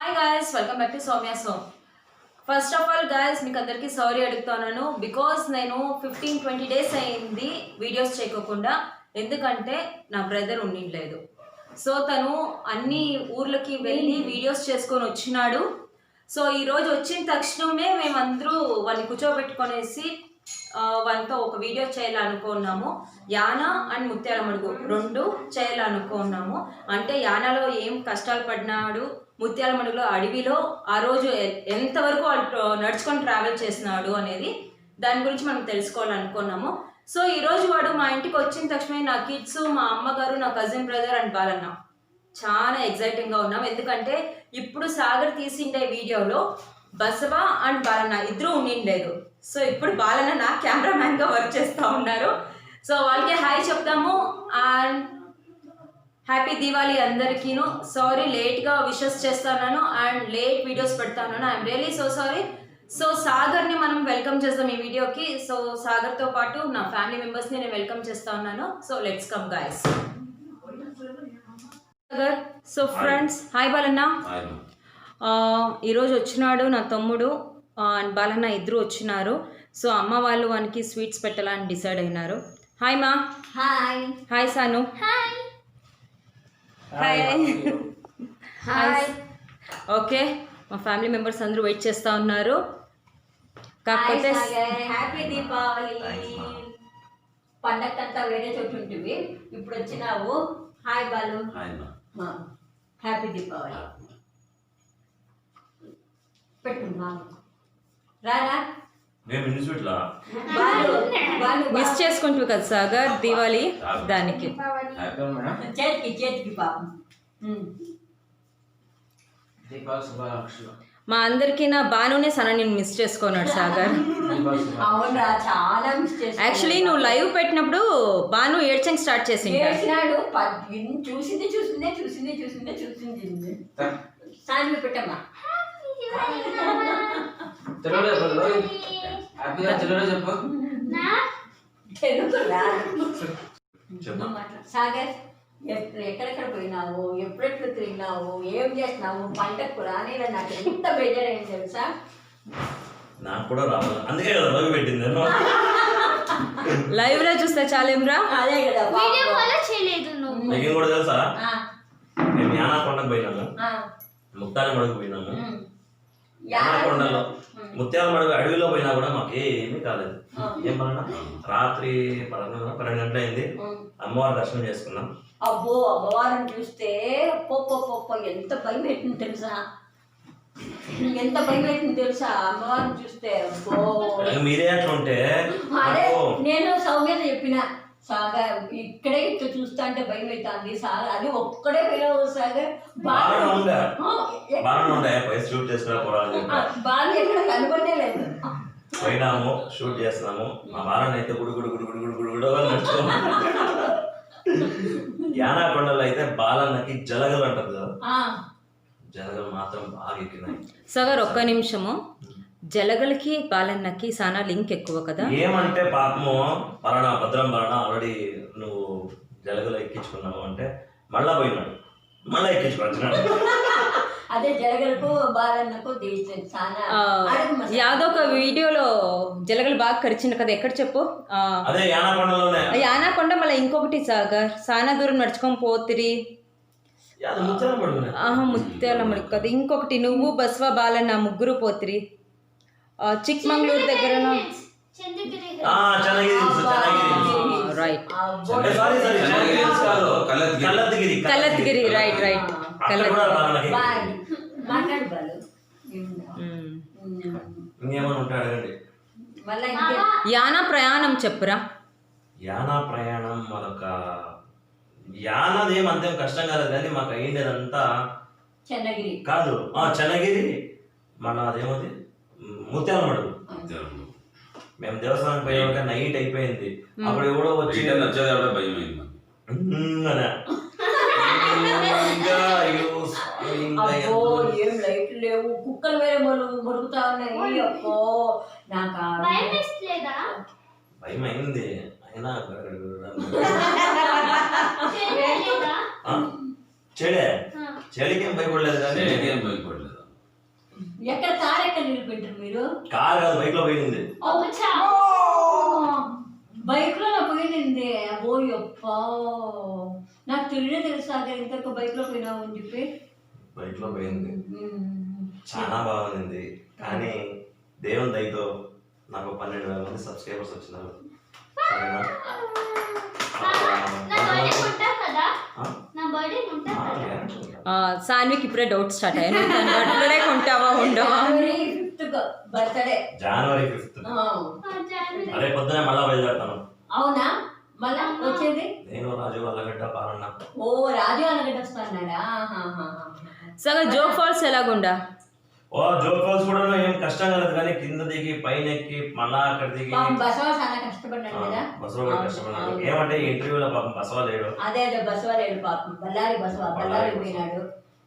Hi guys welcome back to Soumya Som first of all guys మీకు అందరికీ sorry అడుగుతున్నాను. Because నేను fifteen twenty days అయింది videos చేయకోకుండా ఎందుకంటే నా బ్రదర్ ఉండిండలేదు. సో తను అన్ని ఊర్లకి వెళ్ళి వీడియోస్ చేసుకొని వచ్చినాడు. సో ఈరోజు వచ్చిన తక్షణమే మేమందరూ వాళ్ళని కూర్చోబెట్టుకొనేసి వాళ్ళతో ఒక వీడియో చేయాలనుకున్నాము. యాన అండ్ ముత్యాల మడుగు రెండు చేయాలనుకున్నాము. అంటే యానలో ఏం కష్టాలు పడినాడు ముత్యాల మడుగులో అడవిలో ఆ రోజు ఎంతవరకు వాళ్ళు నడుచుకొని ట్రావెల్ చేసినాడు అనేది దాని గురించి మనం తెలుసుకోవాలనుకున్నాము. సో ఈరోజు వాడు మా ఇంటికి వచ్చిన తక్షణమే నా కిడ్స్ మా అమ్మగారు నా కజిన్ బ్రదర్ అండ్ బాలన్న చాలా ఎగ్జైటింగ్గా ఉన్నాం. ఎందుకంటే ఇప్పుడు సాగర్ తీసిండే వీడియోలో బసవ అండ్ బాలన్న ఇద్దరు ఉండిండలేదు సో ఇప్పుడు బాలన్న నా కెమెరామ్యాన్గా వర్క్ చేస్తూ ఉన్నారు. సో వాళ్ళకి హాయ్ చెప్తాము. అండ్ హ్యాపీ దీవాలి అందరికీను. సారీ లేట్గా విషెస్ చేస్తున్నాను అండ్ లేట్ వీడియోస్ పెడతాను I'm really so sorry so సాగర్ని మనం వెల్కమ్ చేద్దాం ఈ వీడియోకి సో సాగర్తో పాటు నా ఫ్యామిలీ మెంబర్స్ని నేను వెల్కమ్ చేస్తా ఉన్నాను. So let's come guys Sagar so friends hi Balanna. ఈరోజు వచ్చినాడు నా తమ్ముడు. అండ్ బాలన్న ఇద్దరు వచ్చినారు. సో అమ్మ వాళ్ళు వానికి స్వీట్స్ పెట్టాలని డిసైడ్ అయినారు. హాయ్ మా hi hi Sanu hi hi okay మా ఫ్యామిలీ మెంబర్స్ అందరూ వెయిట్ చేస్తూ ఉన్నారు. కాకపోతే హ్యాపీ దీపావళి. పండగంతా వేరే చోటు ఉంటుంది ఇప్పుడు వచ్చినావు. హాయ్ బాలు హ్యాపీ దీపావళి పెట్టు రారా బాలు బాలు మిస్ చేసుకుంటావు కదా సాగర్ దివాళీ దానికి. చేతికి చేతికి పాపం. మా అందరికీ నా బానునే సన నేను మిస్ చేసుకున్నాడు సాగర్. దీపావళి శుభాకాంక్షలు. అవునరా చాలా మిస్ చేసి యాక్చువల్లీ నువ్వు లైవ్ పెట్టినప్పుడు బాను ఏడ్చంగ్ స్టార్ట్ చేసింది. ఇన్- చూసింది చూసిందే చూసింది చూసిందే చూసింది సాయంత్రం పెట్టమ్మా. చెప్పు. సాగర్ ఎప్పుడు ఎక్కడెక్కడ పోయినావు? ఎప్పుడెప్పుడు తిరిగినావు? ఏం చేసినావు? పంటకు రానేలా నాకు. ఎంత బేజారైంది తెలుసా? నాకు కూడా రావాలి. అందుకే కదా రవి పెట్టింది నేను లైవ్లో చూస్తే చాలేమ్రా అదే కదా వీడియో. కాల్ చేయలేదు నువ్వు. మీకు కూడా తెలుసా? ఆ, మేము యానా కొండకు పోయినాము ఆ, ముత్తాల మడుగు పోయినాము ఉమ్. యానా కొండలో ఉమ్. ముత్యాల మడుగు అడవిలో పోయినా కూడా మాకు ఏమీ కాలేదు ఆ. ఏం పనున్నా రాత్రి పదకొండు పన్నెండు గంటలు అయింది. అమ్మవారి దర్శనం చేసుకున్నాం అబ్బో అమ్మవారిని చూస్తే పొప్ప పొప్ప ఎంత భయం పెట్టింది తెలుసా ఎంత భయం పెట్టింది తెలుసా అమ్మవారిని చూస్తే మీరే అట్లా ఉంటే నేను సౌమ్యత చెప్పిన సాగర్ ఇక్కడే ఇట్లా చూస్తా అంటే భయం అవుతుంది. సాగర్ అది ఒక్కడే పోయినావు సాగర్ బాగా ఎక్కడ కనుగొనే లేదు. పోయినాము షూట్ చేస్తున్నాము. మా బాలని అయితే గుడి గుడి గుడి గుడి గుడి గుడి గుడి అని నడుచుకున్నాము యానా కొండలో అయితే బాలన్నకి జలగలు అంటారు కదా. ఆ, జలగలు మాత్రం బాగా ఎక్కినాయి. సాగర్ ఒక్క నిమిషము. జలగలకి బాలన్నకి సానా లింక్ ఎక్కువ కదా? ఏమంటే పాపము పలానా భద్రం పలానా ఆల్రెడీ నువ్వు జలగలు ఎక్కించుకున్నావు అంటే మళ్ళా పోయినాడు. మళ్ళా ఎక్కించుకొచ్చినాడు అదే జరగలకు బాలన్నకు. యాదో ఒక వీడియోలో జలగలు బాగా కరిచింది కదా ఎక్కడ చెప్పు? అదే యానా కొండలోనే యానాకొండ మళ్ళీ ఇంకొకటి సాగర్ సానా దూరం నడుచుకొని పోతిరి. ముత్యాలమ్మడి కదా. ఇంకొకటి నువ్వు బస్వ బాలన్న ముగ్గురు పోతిరి. చిక్మంగళూరు దగ్గర. రైట్ కాదు కల్లత్గిరి. రైట్ రైట్ యానా ప్రయాణం చెప్పురా. యానా ప్రయాణం మనొక యానాది ఏం అంతేం కష్టం కాలేదు కానీ మాకు చెన్నగిరి కాదు. ఆ చెన్నగిరి మన అదేమది? ముత్యాల మడుగు మేము దేవస్థానం పోయాక నైట్ అయిపోయింది. అప్పుడు ఎవడో వచ్చి కూడా భయం అయింది అయ్యో ఏం లైట్లు లేవు. కుక్కలు వేరే మొరుగు మొరుగుతా ఉన్నాయి. నాకు భయం అయింది. అయినా చెడే ఏం భయపడలేదు కానీ ఎక్కడ కార్ ఎక్కడ నిలబెట్టారు మీరు? కార్ కాదు బైక్లో పోయింది. బైక్లో నా పోయింది ఓ యప్ప. నాకు తెలియదు తెలుసా అదే ఇంతకు బైక్లో పోయినావు అని చెప్పి. బైక్లో పోయింది. చాలా బాగుంది కానీ దేవుని దయతో నాకు పన్నెండు వేల మంది సబ్స్క్రైబర్స్ వచ్చినారు. సాన్వికి ఇప్పుడే డౌట్ స్టార్ట్ అయ్యాను తను బర్త్డే కొంటావా ఉండవా? January fifth birthday. January fifth ఆ, జనవరి. అదే పొద్దునే మళ్ళా బయలుదేరుతాను. అవునా? మళ్ళా వచ్చేది? నేను రాజు పాలన్న. ఓ రాజు వస్తున్నాడా? ఆహాహాహా. సగ జోక్ ఫాల్స్ ఎలాగుండా? జోక్ ఫాల్స్ కూడా ఏం కష్టం కలదు కానీ కింద దిగి పైన ఎక్కి మళ్ళా అక్కడ దిగి. బసవ చాలా కష్టపడ్డాడు కదా. కూడా కష్టపడ్డాడు. ఏమంటే ఇంటర్వ్యూలో పాపం బసవా లేడు. అదే అదే బసవ లేడు పాపం. బసవ బళ్ళారి పోయినాడు.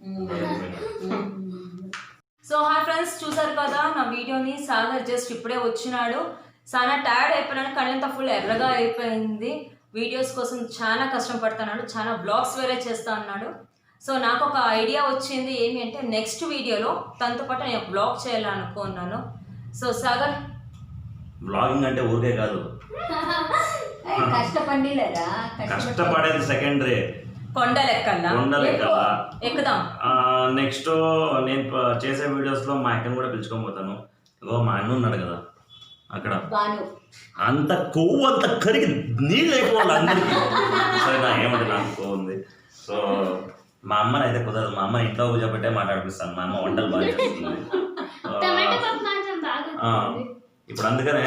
సో హాయ్ ఫ్రెండ్స్ చూసారు కదా నా వీడియోని? సాగర్ జస్ట్ ఇప్పుడే వచ్చినాడు. చాలా టైర్డ్ అయిపోయినాడు కళ్ళంతా ఫుల్ ఎర్రగా అయిపోయింది. వీడియోస్ కోసం చాలా కష్టం పడుతున్నాడు చాలా బ్లాగ్స్ వేరే చేస్తా అన్నాడు. సో నాకు ఒక ఐడియా వచ్చింది ఏమి అంటే నెక్స్ట్ వీడియోలో తనతో పాటు నేను బ్లాగ్ చేయాలనుకున్నాను. సో సాగర్. బ్లాగింగ్ అంటే ఊరికే కాదు. ఏయ్, కష్టపడిలేరా కష్టపడేది సెకండరీ ఎక్కుదాం. నెక్స్ట్ నేను చేసే వీడియోస్లో మా అక్కని కూడా పిలుచుకొని పోతాను. ఇగో మా అన్న ఉన్నాడు కదా అక్కడ. బాను. అంత కొవ్వు అంత కరిగి నీళ్ళు అయిపోవాలి అందరికి. సరే నా ఏమంటే నాకు కొవ్వు ఉంది. సో మా అమ్మని అయితే కుదరదు. మా అమ్మ ఇంట్లో కూర్చోబెట్టే మాట్లాడిపిస్తాను. మా అమ్మ వంటలు బాగా ఆ, ఇప్పుడు అందుకనే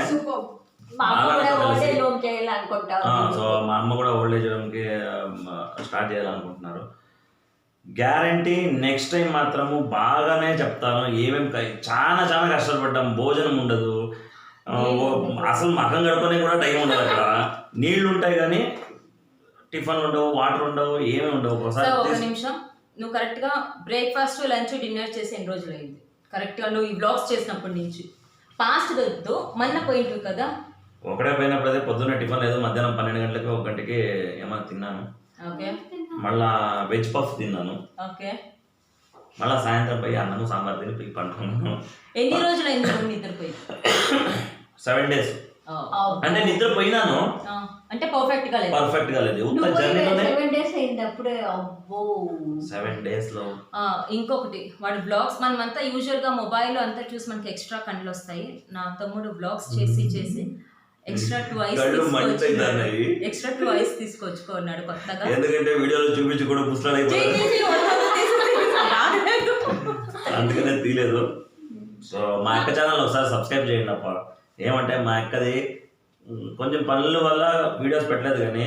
సో మా అమ్మ కూడా ఓల్డ్ ఏజ్ హోమ్కి స్టార్ట్ చేయాలనుకుంటున్నారు. గ్యారంటీ నెక్స్ట్ టైం మాత్రము బాగానే చెప్తాను. ఏమేమి క- చాలా చాలా కష్టాలు పడ్డాం భోజనం ఉండదు. అసలు మకం గడపనే కూడా టైం ఉండదు అక్కడ. నీళ్ళు ఉంటాయి కానీ టిఫిన్ ఉండవు వాటర్ ఉండవు ఏమీ ఉండవు ఒక నిమిషం. నువ్వు కరెక్ట్గా బ్రేక్ఫాస్ట్ లంచ్ డిన్నర్ చేసి ఎన్ని రోజులు అయింది? కరెక్ట్గా నువ్వు ఈ బ్లాగ్స్ చేసినప్పటి నుంచి. పాస్ట్ వద్దు మొన్న పోయింటివి కదా? ఒకటే పోయినప్పుడు అయితే పొద్దున్న టిఫిన్ లేదు మధ్యాహ్నం పన్నెండు గంటలకి ఒక గంటకి ఏమైనా తిన్నాను. ఓకే. మళ్ళా వెజ్ పఫ్ తిన్నాను. ఓకే. మళ్ళా సాయంత్రం పోయి అన్నము సాంబార్ తిని పోయి పండుకున్నాను. ఎన్ని రోజులు అయింది నిద్రపోయి? సెవెన్ డేస్ అంటే నిద్ర పోయినాను ఆ, అంటే పర్ఫెక్ట్గా లేదు పర్ఫెక్ట్గా లేదు ఉత్త జర్నీలోనే సెవెన్ డేస్ అయింది అప్పుడే అబ్బో సెవెన్ డేస్లో ఆ, ఇంకొకటి వాడి బ్లాగ్స్ మనమంతా యూజువల్గా మొబైల్ అంతా చూసి మనకి ఎక్స్ట్రా కళ్ళు వస్తాయి నా తమ్ముడు బ్లాగ్స్ చేసి చేసి extra two ice. Extra two ice తీసుకొచ్చుకున్నాడు కొత్తగా ఎందుకంటే వీడియోలో చూపించి కూడా రాలేదు. అందుకనే తీయలేదు సో మా అక్క ఛానల్ ఒకసారి సబ్స్క్రైబ్ చేయండి అప్ప ఏమంటే మా అక్కది కొంచెం పనుల వల్ల వీడియోస్ పెట్టలేదు కానీ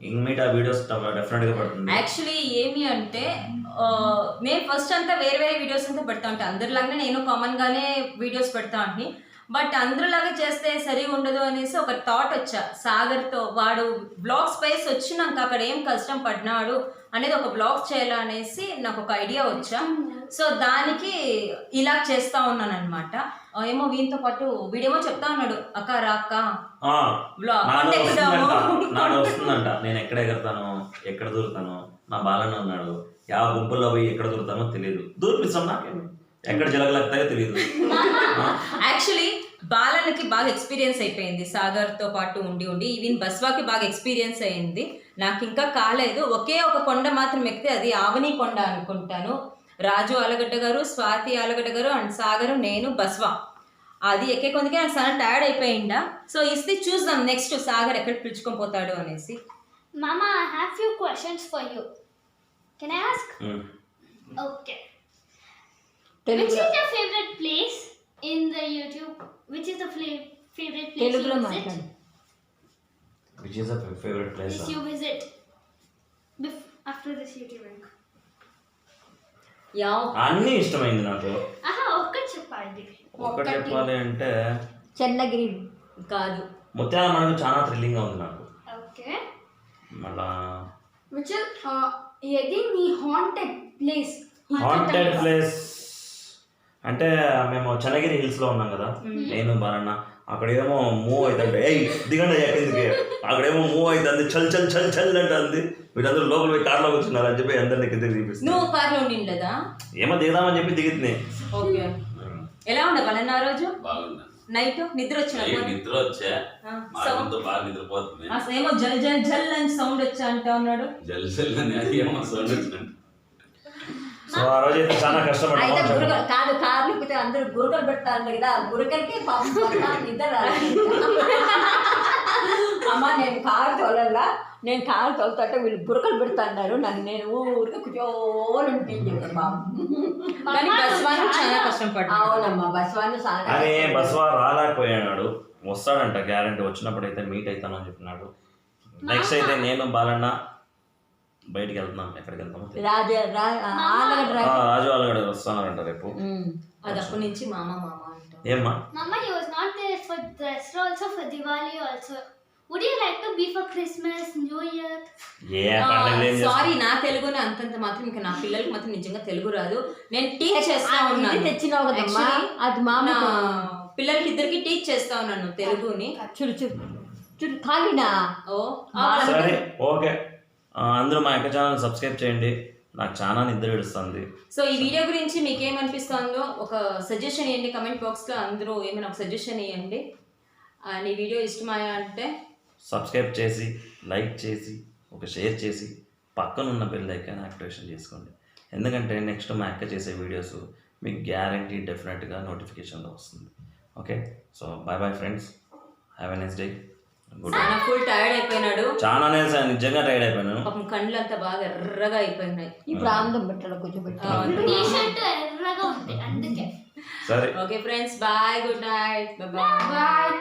ఇంక వీడియోస్ డెఫినెట్గా పడుతుంది. యాక్చువల్లీ ఏమి అంటే నేను ఫస్ట్ అంతా వేరే వేరే వీడియోస్ అంతా పెడతా ఉంటాను అందరిలాగానే నేను కామన్ గానే వీడియోస్ పెడతా ఉంటాను బట్ అందరిలాగా చేస్తే సరిగా ఉండదు అనేసి ఒక థాట్ వచ్చా. సాగర్తో వాడు బ్లాగ్ స్పేస్ వచ్చినాక అక్కడ ఏం కష్టం పడినాడు? అనేది ఒక బ్లాగ్ చేయాలనేసి నాకు ఒక ఐడియా వచ్చా. సో దానికి ఇలా చేస్తా ఉన్నాను అనమాట ఏమో వీనితో పాటు వీడేమో చెప్తా ఉన్నాడు అక్క రా అక్క. ఆ, బ్లాగ్ నాడు కొండ ఎక్కుదాము వస్తుందంట నాడు వస్తుందంట. నేను ఎక్కడ ఎగురుతాను ఎక్కడ దూరుతాను నా బాలన్న ఉన్నాడు యా గుంపుల్లో పోయి ఎక్కడ దూరుతానో తెలియదు దూరిపిస్తాం నాకేమి ఎక్కడ జలగలుగుతాయో తెలియదు యాక్చువల్లీ బాలన్నకి బాగా ఎక్స్పీరియన్స్ అయిపోయింది. సాగర్తో పాటు ఉండి ఉండి ఈవెన్ బస్వాకి బాగా ఎక్స్పీరియన్స్ అయింది. నాకు ఇంకా కాలేదు. ఒకే ఒక కొండ మాత్రం ఎక్కితే అది ఆవని కొండ అనుకుంటాను. రాజు ఆలగడ్డ గారు స్వాతి ఆలగడ్డ గారు అండ్ సాగరు నేను బస్వా. అది ఎక్కే కొందుకే నాకు చాలా టైర్డ్ అయిపోయిందా? సో ఇస్తే చూద్దాం నెక్స్ట్ సాగర్ ఎక్కడ పిలుచుకొని పోతాడు అనేసి. have few questions for you. Can I ask? Um. Okay. Which తెలుగులో is your favorite place? In the YouTube? Which is the fla- favorite place తెలుగులో you మాట్లాడు visit? Which is a favourite place Place you visit bef- after this YouTube rank. Yeah అన్నీ ఇష్టమైంది నాకు. ఆహా ఒక్కటి చెప్పండి ఒక్కటి చెప్పాలి అంటే చెన్నగిరి కాదు. ముత్యాల మనకు చాలా థ్రిల్లింగ్గా ఉంది నాకు. ఓకే. మళ్ళా which is uh, ఏది? నీ హాంటెడ్ ప్లేస్ హాంటెడ్ ప్లేస్ అంటే మేము చనగిరి హిల్స్లో ఉన్నాం కదా. నేను బాలన్న అక్కడేమో మూవ్ అవుతుంటే ఏయ్ దిగండి కిందకి. అక్కడేమో మూవ్ అవుతుంది చల్ చల్ చల్ చల్ అంటుంది వీళ్ళందరూ లోపల పోయి కార్లో కూర్చున్నారు అని చెప్పి అందరినీ నువ్వు కార్లో ఉండిండదా? ఏమో దిగుదామని చెప్పి దిగుతుంది ఓకే ఎలా ఉండే పలానా ఆ రోజు? నైట్? నిద్ర వచ్చిన నిద్ర వచ్చా? బాగా నిద్రపోతుంది. అసలు ఏమో జల్ జల్ జల్ అని సౌండ్ వచ్చా అంటా ఉన్నాడు. జల్సల్ అని అది ఏమో సౌండ్ వచ్చినట్టు సో ఆ రోజు అయితే చాలా అయితే కష్టపడ్డాము గురకలు కాదు కార్లు పోతే అందరూ గురకలు పెడతారు కదా గురకలకి నిద్ర. అమ్మ నేను కారు తోలల్లా నేను కారు తోలుతుంటే వీళ్ళు గురకలు పెడతాన్నారు. నన్ను నేను ఊరికి కూర్చోని ఉంటుంది బాబు కానీ బస్ వాళ్ళు చాలా కష్టం అవునమ్మా బస్ వాళ్ళు చాలా కానీ బస్వా రాలేకపోయాడు. వస్తాడంట గ్యారంటీ వచ్చినప్పుడు అయితే మీట్ అవుతానని చెప్పినాడు. నెక్స్ట్ అయితే నేను బాలన్న బయటికి వెళ్తున్నాం ఎక్కడికి వెళ్తామో తెలియదు. రాజ రా- ఆనగడ్డ ఆ, రా- రాజు వాళ్ళు కూడా వస్తున్నారంట రేపు. ఉమ్. అది అప్పటి నుంచి మామ మామ ఏమ్మా? was not there for Dasra also for Diwali also. Would you like to be for Christmas, New Year? ఏ? సారీ నా తెలుగునే అంతంత మాత్రం ఇంకా నా పిల్లలకి మాత్రం నిజంగా తెలుగు రాదు. నేను టీచ్ చేస్తా ఉన్నాను. తెచ్చినావు కదమ్మా. అది మామ నా పిల్లలకి ఇద్దరికి టీచ్ చేస్తా ఉన్నాను తెలుగుని. చూడు చూడు చూడు తాగినా ఓ సరే ఓకే. అందరూ మా యొక్క ఛానల్ సబ్స్క్రైబ్ చేయండి. నాకు చాలా నిద్ర ఏడుస్తుంది. సో ఈ వీడియో గురించి మీకు ఏమనిపిస్తుందో ఒక సజెషన్ ఇవ్వండి. కమెంట్ బాక్స్లో అందరూ ఏమైనా ఒక సజెషన్ ఇవ్వండి. అండ్ ఈ వీడియో ఇష్టమాయా అంటే సబ్స్క్రైబ్ చేసి లైక్ చేసి ఒక షేర్ చేసి పక్కనున్న బెల్ ఐకాన్ యాక్టివేషన్ చేసుకోండి. ఎందుకంటే నెక్స్ట్ మా అక్క చేసే వీడియోస్ మీకు గ్యారంటీ డెఫినెట్గా నోటిఫికేషన్లో వస్తుంది. Okay so bye bye friends have a next day చాలా ఫుల్ టైర్డ్ అయిపోయినాడు. చాలా నేను నిజంగా టైర్డ్ అయిపోయాను పాపం కళ్ళు అంతా బాగా ఎర్రగా అయిపోయినాయి. ఇప్పుడు ఆనందం పెట్టాలి? ఎర్రగా ఉంది అందుకే. సరే. Okay friends bye good night bye.